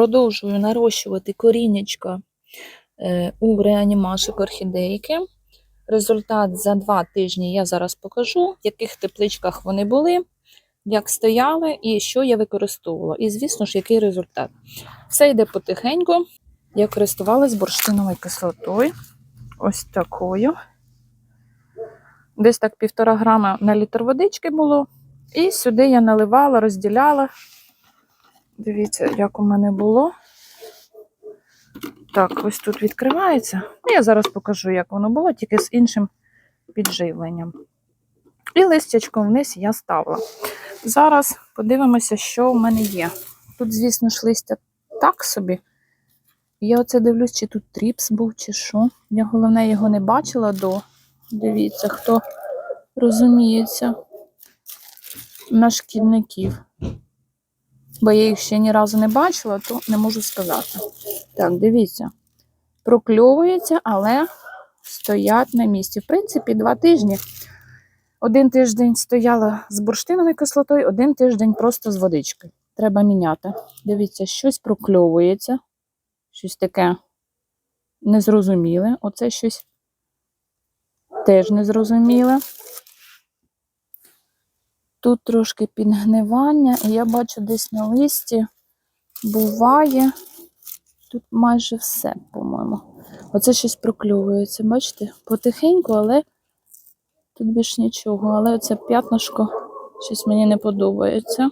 продовжую нарощувати корінечка е, у реанімашик орхідейки. Результат за два тижні я зараз покажу, в яких тепличках вони були, як стояли і що я використовувала. І, звісно ж, який результат. Все йде потихеньку. Я користувалась бурштиновою кислотою. Ось такою. Десь так півтора грама на літр водички було. І сюди я наливала, розділяла. Дивіться, як у мене було. Так, ось тут відкривається. Ну, Я зараз покажу, як воно було, тільки з іншим підживленням. І листячком вниз я ставила. Зараз подивимося, що в мене є. Тут, звісно ж, листя так собі. Я оце дивлюсь, чи тут тріпс був, чи що. Я головне його не бачила до. Дивіться, хто розуміється на шкідників. Бо я їх ще ні разу не бачила, то не можу сказати. Так, дивіться. Прокльовується, але стоять на місці. В принципі, два тижні. Один тиждень стояла з бурштиновою кислотою, один тиждень просто з водичкою. Треба міняти. Дивіться, щось прокльовується, щось таке незрозуміле. Оце щось теж незрозуміле. Тут трошки підгнивання, і я бачу десь на листі буває. Тут майже все, по-моєму. Оце щось прокльовується, бачите? Потихеньку, але тут більш нічого. Але оце п'ятнишко щось мені не подобається.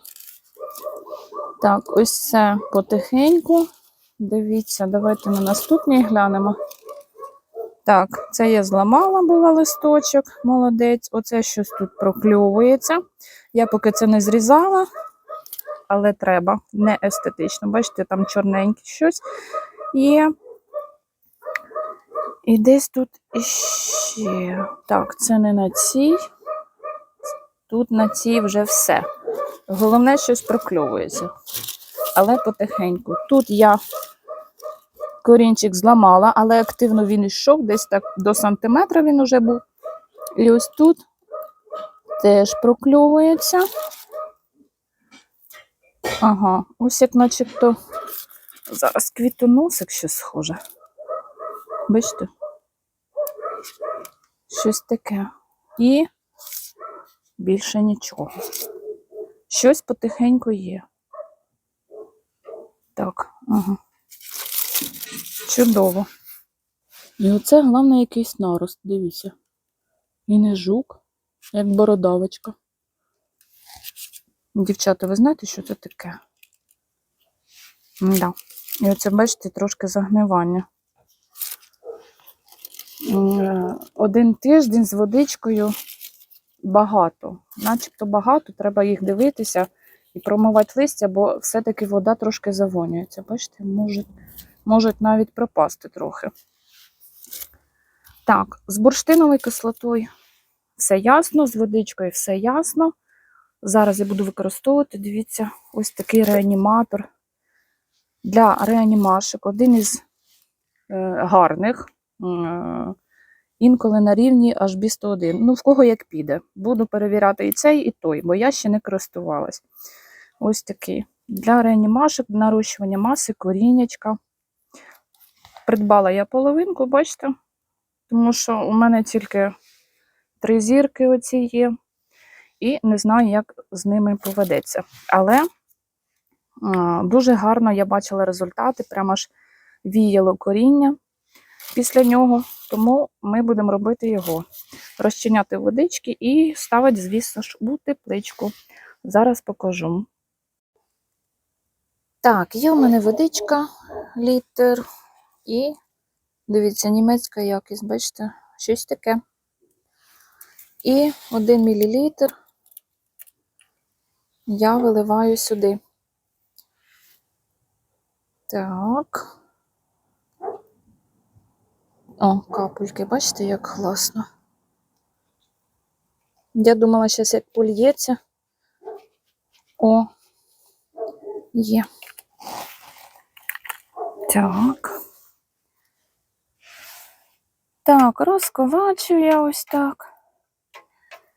Так, ось це потихеньку. Дивіться, давайте на наступній глянемо. Так, це я зламала була листочок, молодець. Оце щось тут прокльовується. Я поки це не зрізала, але треба. Не естетично. Бачите, там чорненьке щось є. І десь тут іще. Так, це не на цій. Тут на цій вже все. Головне, щось прокльовується. Але потихеньку. Тут я корінчик зламала, але активно він йшов, десь так до сантиметра він уже був. І ось тут теж прокльовується. Ага, ось як начебто зараз квітоносик щось схоже. Бачите? Щось таке. І більше нічого. Щось потихеньку є. Так, ага. Чудово. І оце головне якийсь нарост, дивіться. І не жук, як бородавочка. Дівчата, ви знаєте, що це таке? Да. І оце, бачите, трошки загнивання. Один тиждень з водичкою багато. Начебто багато, треба їх дивитися і промивати листя, бо все-таки вода трошки завонюється. Бачите, може, можуть навіть пропасти трохи. Так, з бурштиновою кислотою все ясно, з водичкою все ясно. Зараз я буду використовувати, дивіться, ось такий реаніматор для реанімашок. Один із е, гарних, е, інколи на рівні HB101. Ну, в кого як піде. Буду перевіряти і цей, і той, бо я ще не користувалась. Ось такий. Для реанімашок, нарощування маси, коріннячка. Придбала я половинку, бачите? Тому що у мене тільки три зірки оці є. І не знаю, як з ними поведеться. Але дуже гарно я бачила результати, прямо аж віяло коріння після нього. Тому ми будемо робити його. Розчиняти водички і ставити, звісно ж, у тепличку. Зараз покажу. Так, є у мене водичка, літр. І дивіться, німецька якість, бачите, щось таке. І 1 мл я виливаю сюди. Так. О, капельки, бачите, як класно. Я думала, зараз як польється. О, є. Так. Так, розколачую я ось так.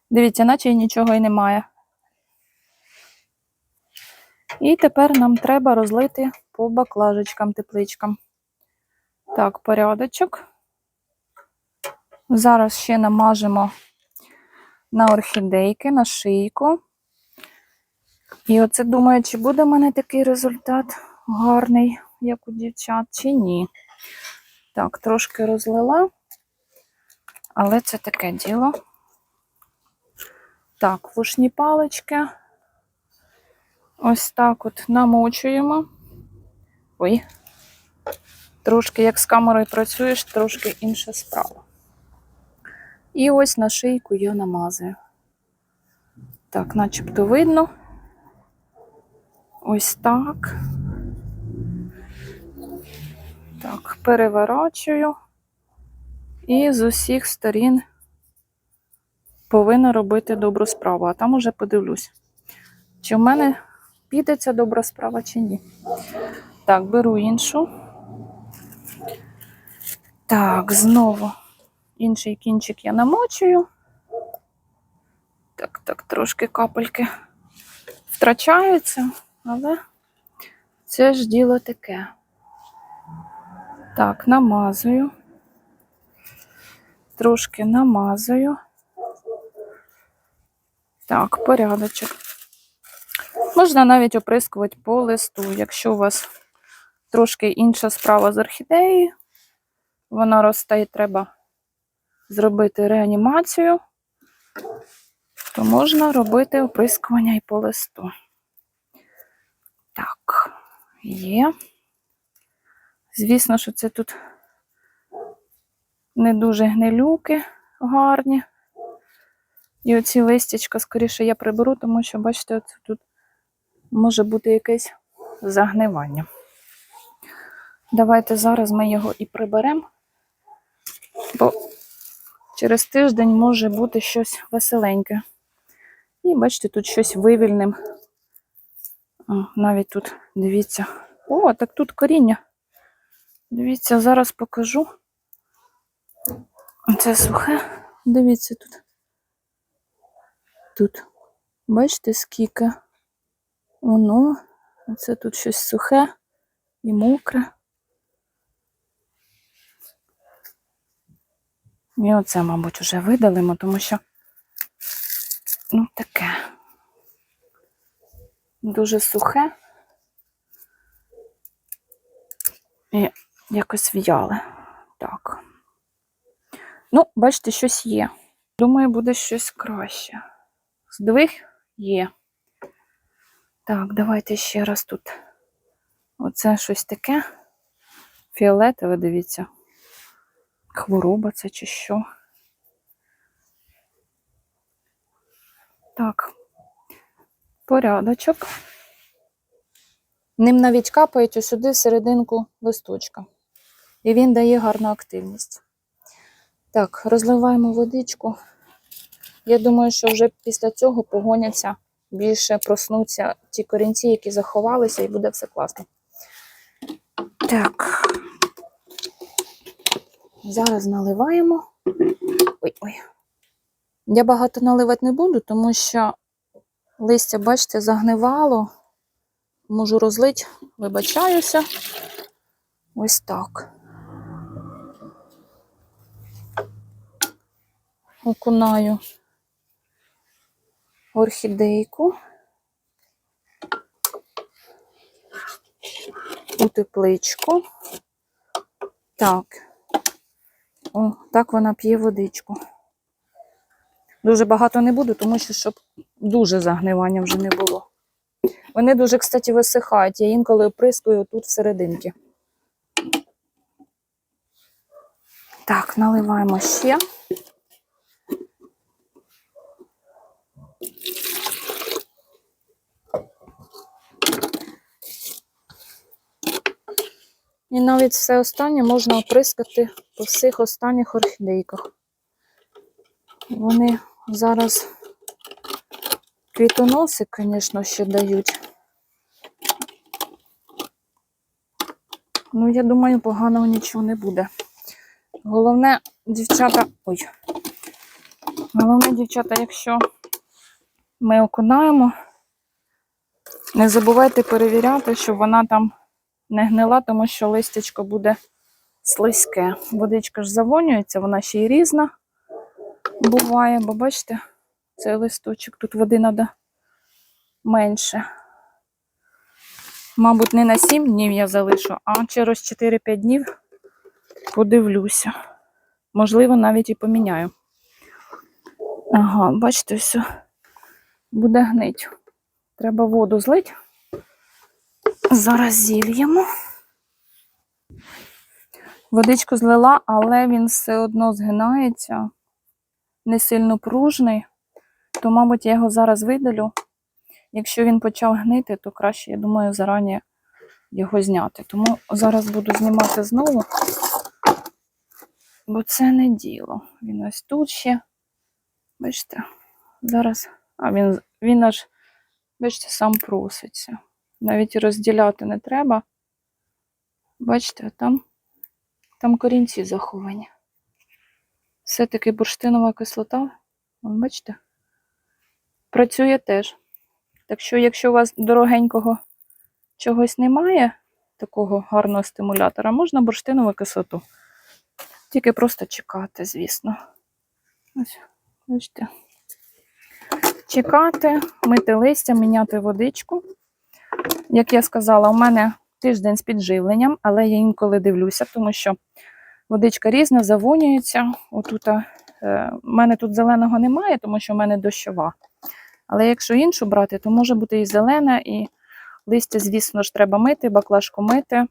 Дивіться, наче й нічого і немає. І тепер нам треба розлити по баклажечкам, тепличкам. Так, порядочок. Зараз ще намажемо на орхідейки, на шийку. І оце думаю, чи буде в мене такий результат гарний, як у дівчат, чи ні. Так, трошки розлила, але це таке діло. Так, вушні палички. Ось так от намочуємо. Ой. Трошки, як з камерою працюєш, трошки інша справа. І ось на шийку я намазую. Так, начебто видно. Ось так. Так, переворачую. І з усіх сторін повинна робити добру справу. А там уже подивлюсь, чи в мене піде ця добра справа, чи ні. Так, беру іншу. Так, знову інший кінчик я намочую. Так, так, трошки капельки втрачаються, але це ж діло таке. Так, намазую. Трошки намазую. Так, порядочок. Можна навіть оприскувати по листу, якщо у вас трошки інша справа з орхідеєю, вона росте і треба зробити реанімацію, то можна робити оприскування і по листу. Так, є. Звісно, що це тут не дуже гнилюки гарні. І оці листячка, скоріше, я приберу, тому що, бачите, от тут може бути якесь загнивання. Давайте зараз ми його і приберемо, бо через тиждень може бути щось веселеньке. І бачите, тут щось вивільним. Навіть тут, дивіться. О, так тут коріння. Дивіться, зараз покажу. Це сухе. Дивіться тут. Тут. Бачите, скільки? Воно. Це тут щось сухе і мокре. І оце, мабуть, вже видалимо, тому що ну таке. Дуже сухе. І якось в'яле. Так. Ну, бачите, щось є. Думаю, буде щось краще. Здвиг є. Так, давайте ще раз тут. Оце щось таке. Фіолетове, дивіться. Хвороба це чи що. Так, порядочок. Ним навіть капають ось сюди в серединку листочка. І він дає гарну активність. Так, розливаємо водичку. Я думаю, що вже після цього погоняться, більше проснуться ті корінці, які заховалися, і буде все класно. Так. Зараз наливаємо. Ой-ой. Я багато наливати не буду, тому що листя, бачите, загнивало. Можу розлити, вибачаюся. Ось так. Окунаю орхідейку у тепличку. Так. О, так вона п'є водичку. Дуже багато не буду, тому що щоб дуже загнивання вже не було. Вони дуже, кстати, висихають. Я інколи оприскую тут всерединки. Так, наливаємо ще. І навіть все останнє можна оприскати по всіх останніх орхідейках. Вони зараз квітоноси, звісно, ще дають. Ну, я думаю, поганого нічого не буде. Головне, дівчата. Ой. Головне, дівчата, якщо ми окунаємо, не забувайте перевіряти, щоб вона там не гнила, тому що листячко буде слизьке. Водичка ж завонюється, вона ще й різна буває, бо бачите, цей листочок, тут води треба менше. Мабуть, не на 7 днів я залишу, а через 4-5 днів подивлюся. Можливо, навіть і поміняю. Ага, бачите, все буде гнить. Треба воду злить. Зараз зільємо. Водичку злила, але він все одно згинається, не сильно пружний, то, мабуть, я його зараз видалю. Якщо він почав гнити, то краще, я думаю, зарані його зняти. Тому зараз буду знімати знову, бо це не діло. Він ось тут ще. Бачите, зараз. А він, він аж, бачите, сам проситься. Навіть розділяти не треба. Бачите, там, там корінці заховані. Все-таки бурштинова кислота, бачите, працює теж. Так що, якщо у вас дорогенького чогось немає, такого гарного стимулятора, можна бурштинову кислоту. Тільки просто чекати, звісно. Ось, бачите. Чекати, мити листя, міняти водичку. Як я сказала, у мене тиждень з підживленням, але я інколи дивлюся, тому що водичка різна, завонюється. Отут, е, в мене тут зеленого немає, тому що в мене дощова. Але якщо іншу брати, то може бути і зелена, і листя, звісно ж, треба мити, баклажку мити,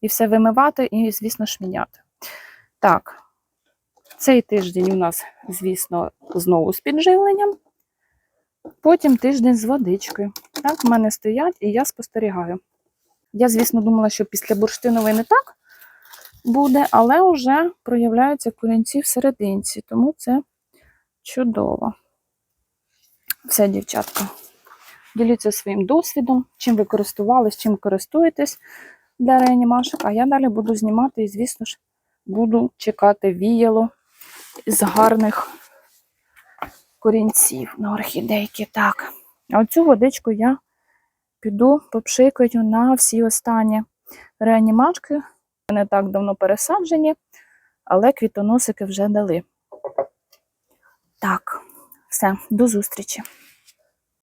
і все вимивати, і, звісно ж, міняти. Так, цей тиждень у нас, звісно, знову з підживленням. Потім тиждень з водичкою. Так, в мене стоять, і я спостерігаю. Я, звісно, думала, що після бурштинової не так буде, але вже проявляються корінці в тому це чудово. Все, дівчатка. Діліться своїм досвідом, чим ви користувались, чим користуєтесь для реанімашок. А я далі буду знімати і, звісно ж, буду чекати віяло з гарних корінців на орхідейки. Так. А оцю водичку я піду попшикаю на всі останні реанімашки. Не так давно пересаджені, але квітоносики вже дали. Так, все, до зустрічі.